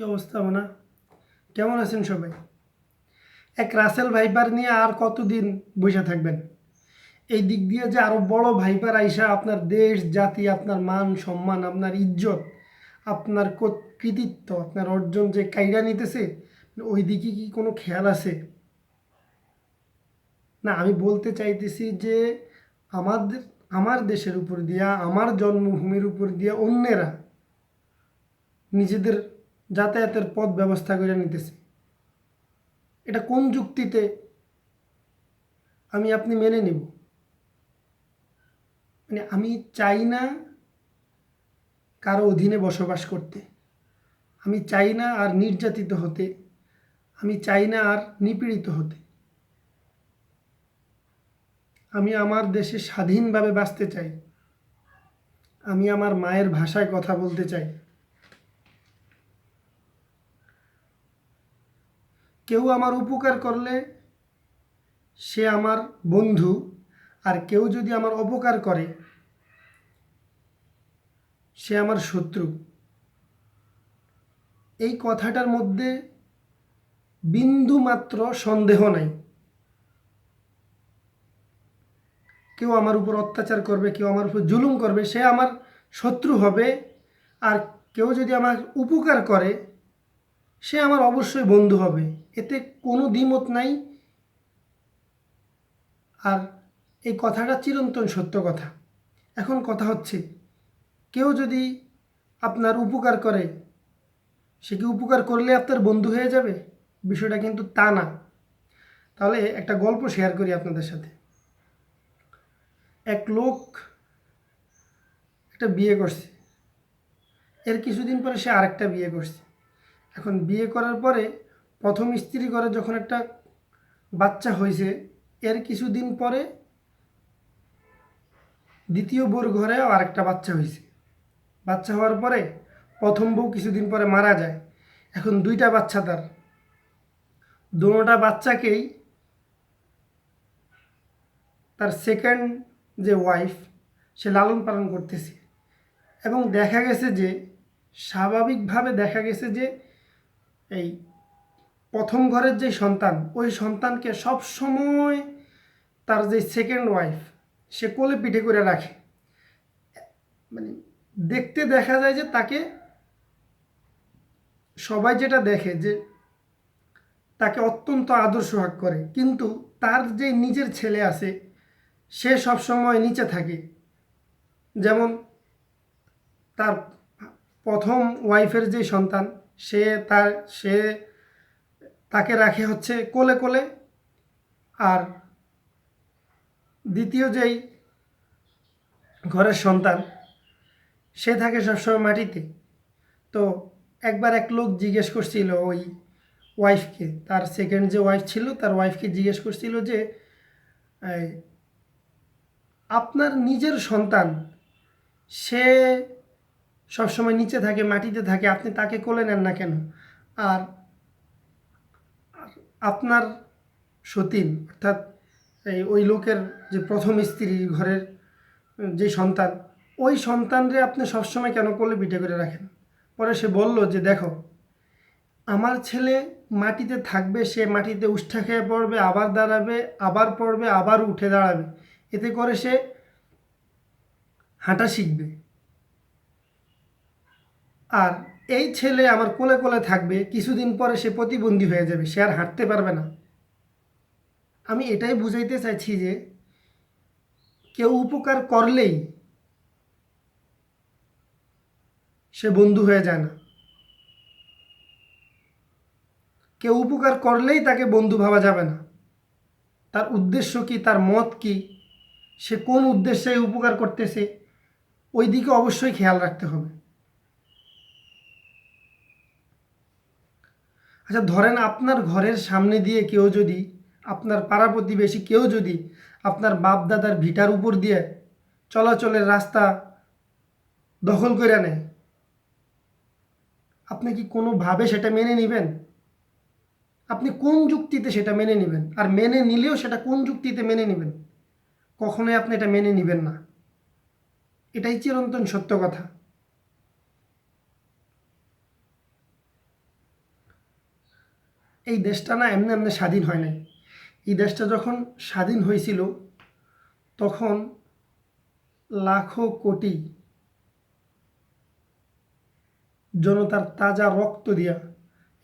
কি অবস্থা না কেমন আছেন সবাই? এক রাসেল ভাইপার নিয়ে আর কতদিন বসে থাকবেন? এই দিক দিয়ে যে আরও বড় ভাইপার আইসা আপনার দেশ, জাতি, আপনার মান, সম্মান, আপনার ইজ্জত, আপনার কৃতিত্ব, আপনার অর্জন যে কাইরা নিতেছে, ওই দিকে কি কোনো খেয়াল আছে? না, আমি বলতে চাইতেছি যে আমাদের, আমার দেশের উপর দিয়া, আমার জন্মভূমির উপর দিয়া অন্যেরা নিজেদের যাতায়াতের পথ ব্যবস্থা করে নিতেছে। এটা কোন যুক্তিতে আমি আপনি মেনে নিব? মানে আমি চাই না কারও অধীনে বসবাস করতে। আমি চাই না আর নির্যাতিত হতে। আমি চাই না আর নিপীড়িত হতে। আমি আমার দেশে স্বাধীনভাবে বাঁচতে চাই। আমি আমার মায়ের ভাষায় কথা বলতে চাই। কেউ আমার উপকার করলে সে আমার বন্ধু, আর কেউ যদি আমার অপকার করে, সে আমার শত্রু। এই কথাটার মধ্যে বিন্দু মাত্র সন্দেহ নাই। কেউ আমার উপর অত্যাচার করবে, কেউ আমার উপর জুলুম করবে, সে আমার শত্রু হবে, আর কেউ যদি আমার উপকার করে সে আমার অবশ্যই বন্ধু হবে। এতে কোনো দ্বিমত নাই। আর এই কথাটা চিরন্তন সত্য কথা। এখন কথা হচ্ছে, কেউ যদি আপনার উপকার করে, সে কি উপকার করলে আপনার বন্ধু হয়ে যাবে? বিষয়টা কিন্তু তা না। তাহলে একটা গল্প শেয়ার করি আপনাদের সাথে। এক লোক একটা বিয়ে করছে। এর কিছুদিন পরে সে আরেকটা বিয়ে করছে। এখন বিয়ে করার পরে প্রথম স্ত্রী করে যখন একটা বাচ্চা হয়েছে, এর কিছুদিন পরে দ্বিতীয় বউর ঘরেও আরেকটা বাচ্চা হয়েছে। বাচ্চা হওয়ার পরে প্রথম বউ কিছুদিন পরে মারা যায়। এখন দুইটা বাচ্চা তার। দুটা বাচ্চাকেই তার সেকেন্ড যে ওয়াইফ সে লালন পালন করতেছে। এবং দেখা গেছে যে, স্বাভাবিকভাবে দেখা গেছে যে এই প্রথম ঘরের যে সন্তান, ওই সন্তানকে সব সময় তার যে সেকেন্ড ওয়াইফ সে কোলে পিঠে করে রাখে। মানে দেখতে দেখা যায় যে তাকে সবাই যেটা দেখে যে তাকে অত্যন্ত আদর সোহাগ করে। কিন্তু তার যে নিজের ছেলে আছে, সে সব সময় নিচে থাকে। যেমন তার প্রথম ওয়াইফের যে সন্তান সে তার, সে তাকে রাখে হচ্ছে কোলে কোলে। আর দ্বিতীয় যেই ঘরের সন্তান, সে থাকে সবসময় মাটিতে। তো একবার এক লোক জিজ্ঞেস করছিল ওই ওয়াইফকে তার সেকেন্ড যে ওয়াইফ ছিল, তার ওয়াইফকে জিজ্ঞেস করছিল যে আপনার নিজের সন্তান, সে সবসময় নিচে থাকে, মাটিতে থাকে, আপনি তাকে কোলে নেন না কেন? আর আপনার সতীন, অর্থাৎ এই ওই লোকের যে প্রথম স্ত্রীর ঘরের যে সন্তান, ওই সন্তানরে আপনি সবসময় কেন কোলে পিঠে করে রাখেন? পরে সে বলল যে, দেখো, আমার ছেলে মাটিতে থাকবে, সে মাটিতে উষ্ঠা খেয়ে পড়বে, আবার দাঁড়াবে, আবার পড়বে, আবার উঠে দাঁড়াবে। এতে করে সে হাঁটা শিখবে। আর এই ছেলে আমার কোলে কোলে থাকবে, কিছুদিন পরে সে প্রতিবন্ধী হয়ে যাবে, সে আর হাঁটতে পারবে না। আমি এটাই বুঝাইতে চাইছি যে, কেউ উপকার করলেই সে বন্ধু হয়ে যায় না। কেউ উপকার করলেই তাকে বন্ধু ভাবা যাবে না। তার উদ্দেশ্য কি, তার মত কি, সে কোন উদ্দেশ্যে উপকার করতেছে ওই দিকে অবশ্যই খেয়াল রাখতে হবে। আচ্ছা ধরেন আপনার ঘরের সামনে দিয়ে কেউ যদি, আপনার পাড়া প্রতিবেশী কেউ যদি আপনার বাপ দাদার ভিটার উপর দিয়ে চলাচলের রাস্তা দখল করে নেয় আপনি কি কোনোভাবে সেটা মেনে নেবেন? আপনি কোন যুক্তিতে সেটা মেনে নেবেন? আর মেনে নিলেও সেটা কোন যুক্তিতে মেনে নেবেন? কখনোই আপনি এটা মেনে নেবেন না। এটাই চিরন্তন সত্য কথা। এই দেশটা না এমনি এমনি স্বাধীন হয় নাই। এই দেশটা যখন স্বাধীন হয়েছিল, তখন লাখো কোটি জনতার তাজা রক্ত দিয়া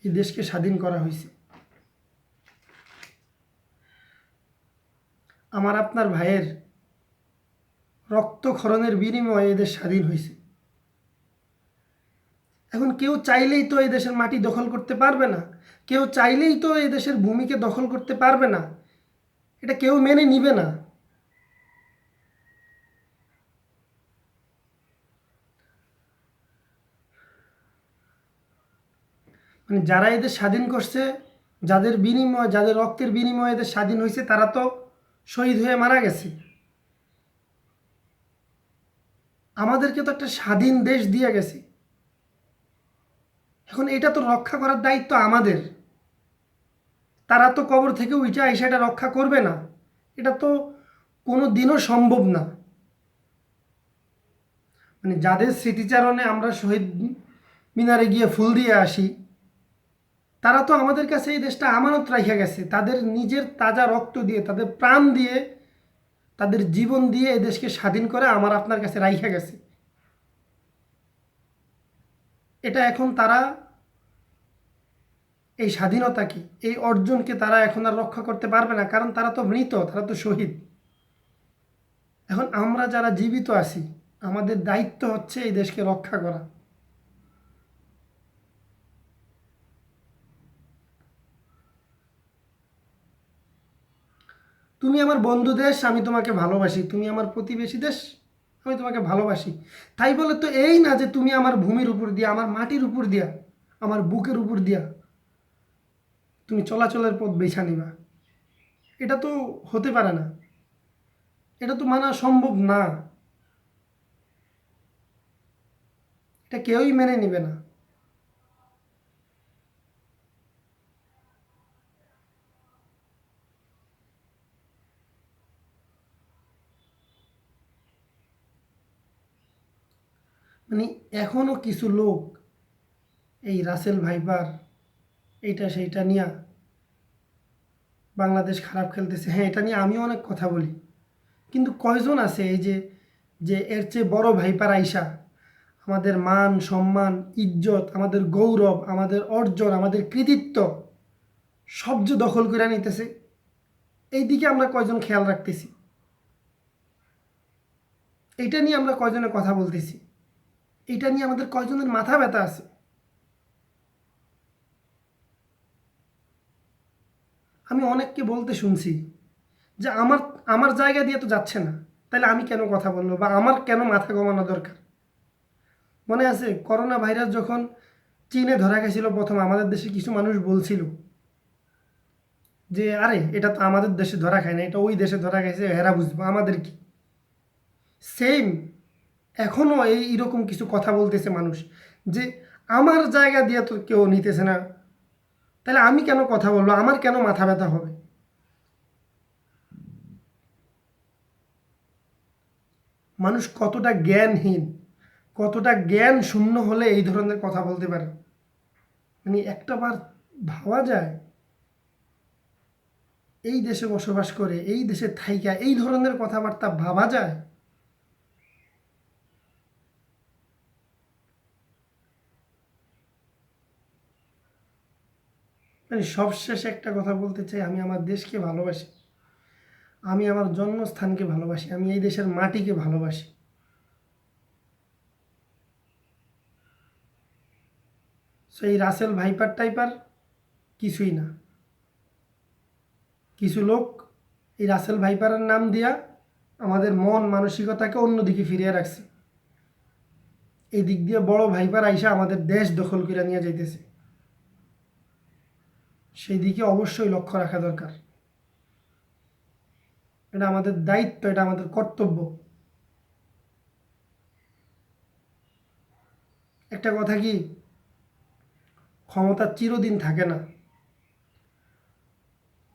এই দেশকে স্বাধীন করা হয়েছে। আমার আপনার ভাইয়ের রক্তক্ষরণের বিনিময়ে এদের স্বাধীন হয়েছে। এখন কেউ চাইলেই তো এই দেশের মাটি দখল করতে পারবে না। কেউ চাইলেই তো এই দেশের ভূমিকে দখল করতে পারবে না। এটা কেউ মেনে নিবে না। মানে যারা এদের স্বাধীন করছে, যাদের বিনিময়, যাদের রক্তের বিনিময়ে এদের স্বাধীন হয়েছে, তারা তো শহীদ হয়ে মারা গেছে। আমাদেরকে তো একটা স্বাধীন দেশ দিয়ে গেছে। এখন এটা তো রক্ষা করার দায়িত্ব আমাদের। তারা তো কবর থেকে উঠে এসে এটা রক্ষা করবে না। এটা তো কোনো দিনও সম্ভব না। মানে যাদের স্মৃতিচারণে আমরা শহীদ মিনারে গিয়ে ফুল দিয়ে আসি, তারা তো আমাদের কাছে এই দেশটা আমানত রাখা গেছে। তাদের নিজের তাজা রক্ত দিয়ে, তাদের প্রাণ দিয়ে, তাদের জীবন দিয়ে এই দেশকে স্বাধীন করে আমার আপনার কাছে রাইখা গেছে। এটা এখন তারা এই স্বাধীনতাকে এই অর্জনকে তারা এখন আর রক্ষা করতে পারবে না, কারণ তারা তো মৃত, তারা তো শহীদ। এখন আমরা যারা জীবিত আছি, আমাদের দায়িত্ব হচ্ছে এই দেশকে রক্ষা করা। তুমি আমার বন্ধু দেশ, আমি তোমাকে ভালোবাসি। তুমি আমার প্রতিবেশী দেশ, আমি তোমাকে ভালোবাসি। তাই বলে তো এই না যে তুমি আমার ভূমির উপর দিয়া, আমার মাটির উপর দিয়া, আমার বুকের উপর দিয়া তুমি চলাচলের পথ বেছা নিবা। এটা তো হতে পারে না। এটা তো মানা সম্ভব না। এটা কেউই মেনে নিবে না। মানে এখনও কিছু লোক এই রাসেল ভাইপার এইটা সেইটা নিয়ে বাংলাদেশ খারাপ খেলতেছে। হ্যাঁ এটা নিয়ে আমিও অনেক কথা বলি। কিন্তু কয়জন আছে এই যে যে এর চেয়ে বড় ভাইপার আইসা আমাদের মান, সম্মান, ইজ্জত, আমাদের গৌরব, আমাদের অর্জন, আমাদের কৃতিত্ব সব যে দখল করে নিতেছে এই দিকে আমরা কয়জন খেয়াল রাখতেছি? এটা নিয়ে আমরা কয়জনে কথা বলতেছি? এটা নিয়ে আমাদের কয়জনের মাথা ব্যথা আছে? আমি অনেককে বলতে শুনছি যে আমার আমার জায়গা দিয়ে তো যাচ্ছে না। তাহলে আমি কেন কথা বলব বা আমার কেন মাথা কমানো দরকার? মনে আছে করোনা ভাইরাস যখন চীনে ধরা গেছিল প্রথম, আমাদের দেশে কিছু মানুষ বলছিল যে, আরে, এটা তো আমাদের দেশে ধরা খায় না, এটা ওই দেশে ধরা গেছে হেরা বুঝব, আমাদের কি? সেম এখনও এই এরকম কিছু কথা বলতেছে মানুষ যে, আমার জায়গা দিয়ে তো কেউ নিতেছে না তাহলে আমি কেন কথা বলব? আমার কেন মাথা ব্যথা হবে? মানুষ কতটা জ্ঞানহীন, কতটা জ্ঞান শূন্য হলে এই ধরনের কথা বলতে পারে? মানে একটা বার ভাবা যায়, এই দেশে বসবাস করে, এই দেশে থাইকা, এই ধরনের কথাবার্তা ভাবা যায়। মানে সবশেষে একটা কথা বলতে চাই, আমি আমার দেশকে ভালোবাসি। আমি আমার জন্মস্থানকে ভালোবাসি, আমি এই দেশের মাটিকে ভালোবাসি। সো এই রাসেল ভাইপার টাইপার কিছুই না। কিছু লোক এই রাসেল ভাইপারের নাম দিয়া আমাদের মন মানসিকতাকে অন্যদিকে ফিরিয়ে রাখছে। এই দিক দিয়ে বড় ভাইপার আইসা আমাদের দেশ দখল করে নিয়ে যাইতেছে। সেই দিকে অবশ্যই লক্ষ্য রাখা দরকার। এটা আমাদের দায়িত্ব, এটা আমাদের কর্তব্য। একটা কথা কি? ক্ষমতা চিরদিন থাকে না।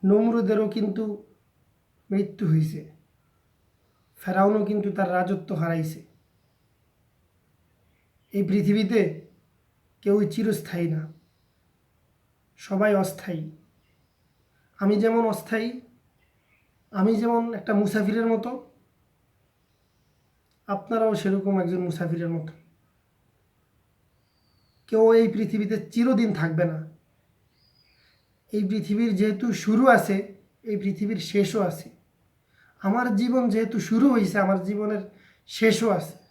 নমরুদেরও কিন্তু মৃত্যু হয়েছে ফেরাউনও কিন্তু তার রাজত্ব হারাইছে। এই পৃথিবীতে কেউই চিরস্থায়ী না। সবাই অস্থায়ী। আমি যেমন অস্থায়ী, আমি যেমন একটা মুসাফিরের মতো, আপনারাও সেরকম একজন মুসাফিরের মতো। কেউ এই পৃথিবীতে চিরদিন থাকবে না। এই পৃথিবীর যেহেতু শুরু আছে, এই পৃথিবীর শেষও আছে। আমার জীবন যেহেতু শুরু হয়েছে আমার জীবনের শেষও আছে।